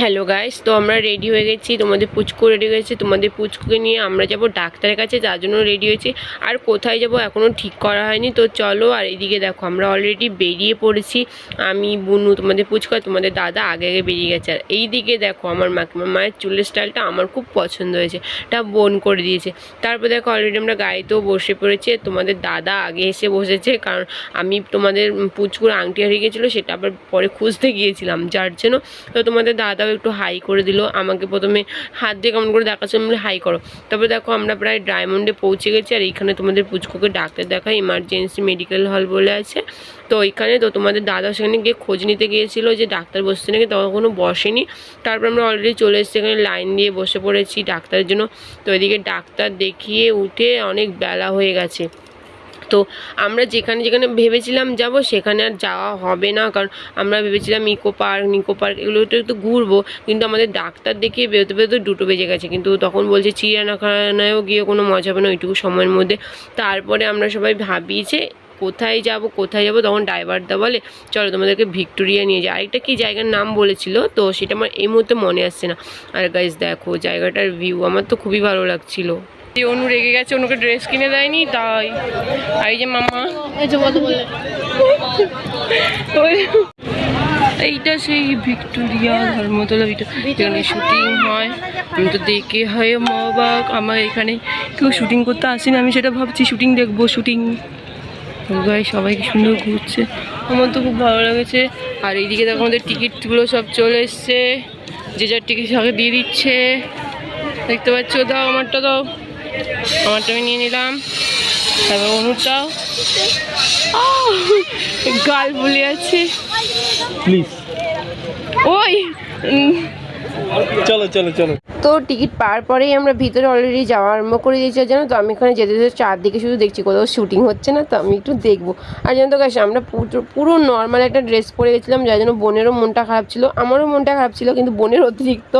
Hello guys তো আমরা ready হয়ে গেছি। তোমাদের পুচকু রেডি হয়ে গেছে। তোমাদের পুচকুকে নিয়ে আমরা যাব ডাক্তারের কাছে। যার জন্য রেডি হয়েছি। আর কোথায় যাব এখনও ঠিক করা হয়নি। তো চলো, আর এদিকে দেখো, আমরা অলরেডি বেরিয়ে পড়েছি। আমি, বুনু, তোমাদের পুচকু তোমাদের দাদা আগে আগে বেরিয়ে গেছে। আর এই দিকে দেখো, আমার মাকে মায়ের চুলের স্টাইলটা আমার খুব পছন্দ হয়েছে। এটা বোন করে দিয়েছে। তারপর দেখো অলরেডি আমরা গাড়িতেও বসে পড়েছি। তোমাদের দাদা আগে এসে বসেছে। কারণ আমি তোমাদের পুচকুর আংটি হারিয়ে গেছিল, সেটা আবার পরে খুঁজতে গিয়েছিলাম, যার জন্য। তো তোমাদের দাদাও একটু হাই করে দিল। আমাকে প্রথমে হাত দিয়ে কেমন করে দেখাচ্ছে, আমি হাই করো। তারপরে দেখো আমরা প্রায় ডায়মন্ডে পৌঁছে গেছি, আর এইখানে তোমাদের পুচকুকে ডাক্তার দেখায় ইমার্জেন্সি মেডিকেল হল বলে আছে। তো ওইখানে তো তোমাদের দাদা সেখানে গিয়ে খোঁজ নিতে গিয়েছিল যে ডাক্তার বসছে নাকি তখন কোনো বসেনি। তারপর আমরা অলরেডি চলে এসেছি, এখানে লাইন দিয়ে বসে পড়েছি ডাক্তারের জন্য। তো এদিকে ডাক্তার দেখিয়ে উঠে অনেক বেলা হয়ে গেছে। তো আমরা যেখানে যেখানে ভেবেছিলাম যাব, সেখানে আর যাওয়া হবে না। কারণ আমরা ভেবেছিলাম ইকো পার্ক, নিকো পার্ক এগুলোতে একটু ঘুরবো। কিন্তু আমাদের ডাক্তার দেখিয়ে বেরোতে বেরোতে দুটো বেজে গেছে। কিন্তু তখন বলছে চিড়িয়াখানায়ও গিয়ে কোনো মজা হবে না, ওইটুকু সময়ের মধ্যে। তারপরে আমরা সবাই ভাবি যে কোথায় যাব কোথায় যাব? তখন ড্রাইভারদা বলে, চলো তোমাদেরকে ভিক্টোরিয়া নিয়ে যাই। আরেকটা কি জায়গার নাম বলেছিল? তো সেটা আমার এই মুহূর্তে মনে আসছে না। আর গাইজ দেখো জায়গাটার ভিউ আমার তো খুবই ভালো লাগছিল। এই অনু রেগে গেছে অনুকে ড্রেস কিনে দেয়নি তাই। আর এই যে মামা। এইটা সেই ভিক্টোরিয়া ধর্মতলা যেখানে শুটিং হয়। আমি তো দেখে হয় মবাক আমার এখানে কেউ শুটিং করতে আসেনি আমি সেটা ভাবছি শুটিং দেখব শুটিং গাই সবাই সুন্দর ঘুরছে। আমার তো খুব ভালো লেগেছে। আর এইদিকে দেখো আমাদের টিকিটগুলো সব চলে এসছে। যে যার টিকিট সবাই দিয়ে দিচ্ছে। দেখতে পাচ্ছ? দাও আমারটা দাও। আমারটা আমি নিয়ে নিলাম। তারপর অনুরটাও গাল বলে আছে প্লিজ ওই উম, চলো চলো চলো। তো টিকিট পাওয়ার পরেই আমরা ভিতরে অলরেডি যাওয়া আরম্ভ করে দিয়েছি। জানো তো, আমি এখানে যেতে যেতে চারদিকে শুধু দেখছি, কোথাও শুটিং হচ্ছে না, তো আমি একটু দেখব। আর জানো তো গাছ আমরা পুরো নর্মাল একটা ড্রেস পরে গেছিলাম, যার জন্য বোনেরও মনটা খারাপ ছিল। আমারও মনটা খারাপ ছিল, কিন্তু বোনের অতিরিক্ত,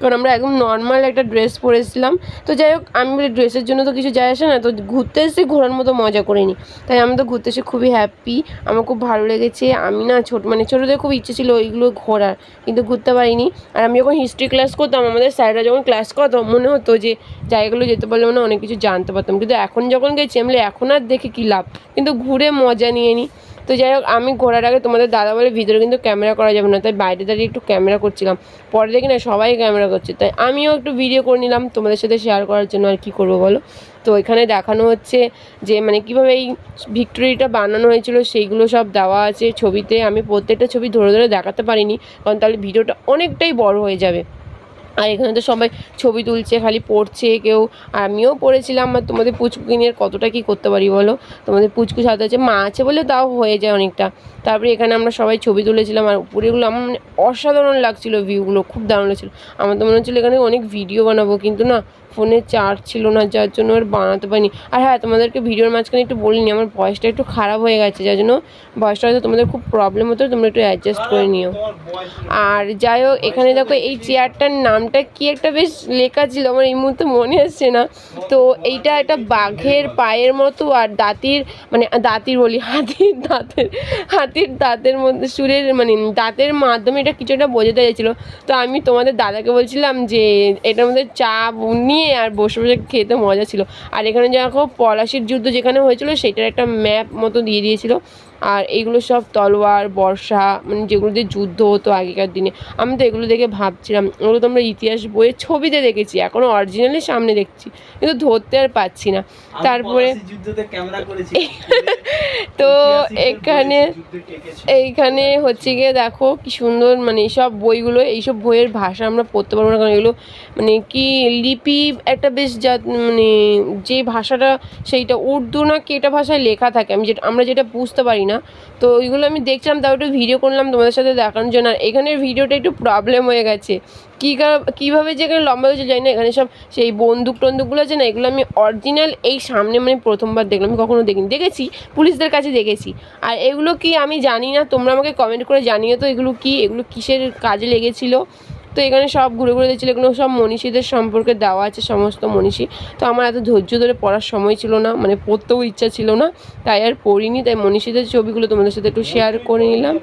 কারণ আমরা একদম নর্মাল একটা ড্রেস পরেছিলাম তো যাই হোক, আমি বলি ড্রেসের জন্য তো কিছু যায় আসে না, তো ঘুরতে এসে ঘোরার মতো মজা করে নিই তাই আমি তো ঘুরতে এসে খুবই হ্যাপি আমার খুব ভালো লেগেছে। আমি না ছোট মানে ছোটোদের খুব ইচ্ছে ছিল ওইগুলো ঘোরার, কিন্তু ঘুরতে পারিনি। আর আমি যখন হিস্ট্রি ক্লাস করতাম, আমাদের স্যাররা যখন ক্লাস করতাম মনে হতো যে জায়গাগুলো যেতে পারলে মানে অনেক কিছু জানতে পারতাম। কিন্তু এখন যখন গেছি, আমি এখন আর দেখে কী লাভ? কিন্তু ঘুরে মজা নিয়ে নিই তো যাই হোক, আমি ঘোরার আগে তোমাদের দাদা বলে ভিতরে কিন্তু ক্যামেরা করা যাবে না, তাই বাইরে দাঁড়িয়ে একটু ক্যামেরা করছিলাম। পরে দেখি না, সবাই ক্যামেরা করছে। তাই আমিও একটু ভিডিও করে নিলাম, তোমাদের সাথে শেয়ার করার জন্য আর কি করব বলো? তো এখানে দেখানো হচ্ছে যে মানে কীভাবে এই ভিক্টোরিটা বানানো হয়েছিল, সেইগুলো সব দেওয়া আছে ছবিতে। আমি প্রত্যেকটা ছবি ধরে ধরে দেখাতে পারিনি, কারণ তাহলে ভিডিওটা অনেকটাই বড় হয়ে যাবে। আর এখানে তো সবাই ছবি তুলছে, খালি পড়ছে কেউ। আর আমিও পড়েছিলাম, আর তোমাদের পুচকু নিয়ে কতটা কী করতে পারি বলো? তোমাদের পুচকু সাথে আছে, মা আছে বলে তাও হয়ে যায় অনেকটা। তারপরে এখানে আমরা সবাই ছবি তুলেছিলাম, আর উপরেগুলো আমার মানে অসাধারণ লাগছিল ভিউগুলো খুব দারুণ লাগছিল। আমার তো মনে হচ্ছিল এখানে অনেক ভিডিও বানাবো, কিন্তু না ফোনে চার্জ ছিল না, যার জন্য আর বানাতে পারিনি। আর হ্যাঁ তোমাদেরকে ভিডিওর মাঝখানে একটু বলিনি, আমার ভয়েসটা একটু খারাপ হয়ে গেছে, যার জন্য ভয়েসটা হয়তো তোমাদের খুব প্রবলেম হতো, তোমরা একটু অ্যাডজাস্ট করে নিও। আর যাই হোক, এখানে দেখো এই চেয়ারটার নামটা কি একটা বেশ লেখা ছিল, আমার এই মুহূর্তে মনে আসছে না। তো এইটা একটা বাঘের পায়ের মতো আর দাঁতির মানে দাঁতির বলি, হাতির দাঁতের হাতির দাঁতের মধ্যে, সুরের মানে দাঁতের মাধ্যমে এটা কিছু একটা বোঝাতে চাইছিলো। তো আমি তোমাদের দাদাকে বলছিলাম যে, এটার মধ্যে চা নিয়ে আর বসে বসে খেতে মজা ছিল। আর এখানে দেখো পলাশির যুদ্ধ যেখানে হয়েছিল সেটার একটা ম্যাপ মতো দিয়ে দিয়েছিল। আর এইগুলো সব তলোয়ার বর্ষা মানে যেগুলো দিয়ে যুদ্ধ হতো আগেকার দিনে। আমি তো এগুলো দেখে ভাবছিলাম ওগুলো তো আমরা ইতিহাস বইয়ের ছবিতে দেখেছি এখনও অরিজিনালি সামনে দেখছি। কিন্তু ধরতে আর পাচ্ছি না। তারপরে তো এখানে এইখানে হচ্ছে গিয়ে দেখো কি সুন্দর মানে এইসব বইগুলো, এইসব বইয়ের ভাষা আমরা পড়তে পারব না, কারণ এগুলো মানে কি লিপি একটা বেশ যা মানে যে ভাষাটা সেইটা উর্দু না কি এটা ভাষায় লেখা থাকে, আমি যেটা, আমরা যেটা বুঝতে পারি না। তো ওইগুলো আমি দেখছিলাম, তাও একটু ভিডিও করলাম তোমাদের সাথে দেখানোর জন্য, আর এখানের ভিডিওটা একটু প্রবলেম হয়ে গেছে। কী কীভাবে যে এখানে লম্বা হয়েছে জানি না, এখানে সব সেই বন্দুক টন্দুকগুলো আছে না, এগুলো আমি অরিজিনাল এই সামনে মানে প্রথমবার দেখলাম, আমি কখনো দেখিনি। দেখেছি, পুলিশদের কাছে দেখেছি। আর এগুলো কি আমি জানি না, তোমরা আমাকে কমেন্ট করে জানিও তো, এগুলো কি, এগুলো কিসের কাজে লেগেছিলো? তো এখানে সব ঘুরে ঘুরে দেখছিল, এগুলো সব মনীষীদের সম্পর্কে দেওয়া আছে, সমস্ত মনীষী। তো আমার এত ধৈর্য ধরে পড়ার সময় ছিল না মানে পড়তেও ইচ্ছা ছিল না, তাই আর পড়িনি, তাই মনীষীদের ছবিগুলো তোমাদের সাথে একটু শেয়ার করে নিলাম।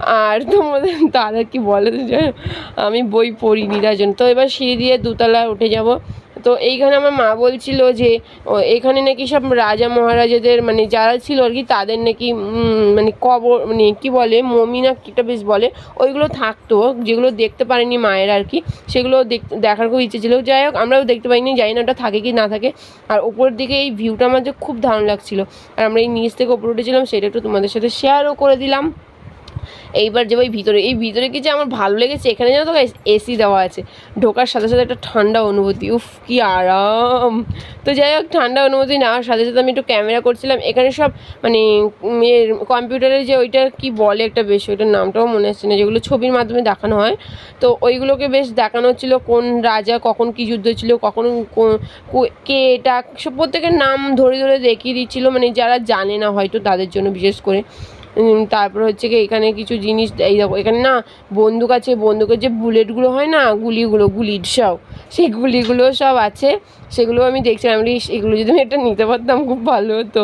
আর তোমাদের দাদা কি বলে জানো আমি বই পড়িনি তার জন্য। তো এবার সিঁড়ি দিয়ে দুতলায় উঠে যাব। তো এইখানে আমার মা বলছিল যে এখানে নাকি সব রাজা মহারাজাদের মানে যারা ছিল আর কি, তাদের নাকি মানে কবর মানে কি বলে, মমি না কিটা বেশ বলে, ওইগুলো থাকতো। যেগুলো দেখতে পারেনি মায়ের আর কি, সেগুলো দেখ- দেখার খুব ইচ্ছে ছিল। যাই হোক, আমরাও দেখতে পাইনি, জানি না ওটা থাকে কি না থাকে। আর ওপর দিকে এই ভিউটা আমার যে খুব দারুণ লাগছিল। আর আমরা এই নিচ থেকে ওপরে উঠেছিলাম, সেটা একটু তোমাদের সাথে শেয়ারও করে দিলাম। এইবার যাব এই ভিতরে এই ভিতরে কি যে আমার ভালো লেগেছে? এখানে যেন তো এসি দেওয়া আছে। ঢোকার সাথে সাথে একটা ঠান্ডা অনুভূতি। উফ, কি আরাম! তো যাই হোক, ঠান্ডা অনুভূতি নেওয়ার সাথে সাথে আমি একটু ক্যামেরা করছিলাম। এখানে সব মানে কম্পিউটারের যে ওইটা কি বলে একটা বেশ, ওইটার নামটাও মনে আসছে না, যেগুলো ছবির মাধ্যমে দেখানো হয়। তো ওইগুলোকে বেশ দেখানো হচ্ছিল, কোন রাজা কখন কি যুদ্ধ ছিল কখন কো- এটা, সব প্রত্যেকের নাম ধরে ধরে দেখিয়ে দিচ্ছিল। মানে যারা জানে না হয়তো তাদের জন্য বিশেষ করে। তারপর হচ্ছে কি এখানে কিছু জিনিস এই দেখো এখানে না বন্দুক আছে বন্দুকের যে বুলেটগুলো হয় না গুলিগুলো গুলির সব সেই গুলিগুলো সব আছে সেগুলো আমি দেখছিলাম আমি এগুলো যদি আমি একটা নিতে পারতাম খুব ভালো হতো।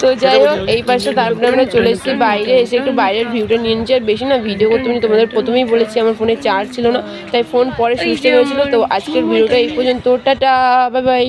তো যাই হোক এই পাশে তারপরে আমরা চলে এসেছি বাইরে এসে একটু বাইরের ভিউটা নিয়ে নিচ্ছি আর বেশি না ভিডিও করতে আমি তোমাদের প্রথমেই বলেছি আমার ফোনে চার্জ ছিল না তাই ফোন পরে সুইচ হয়েছিল তো আজকের ভিডিওটা এই পর্যন্ত টাটা বাই বাই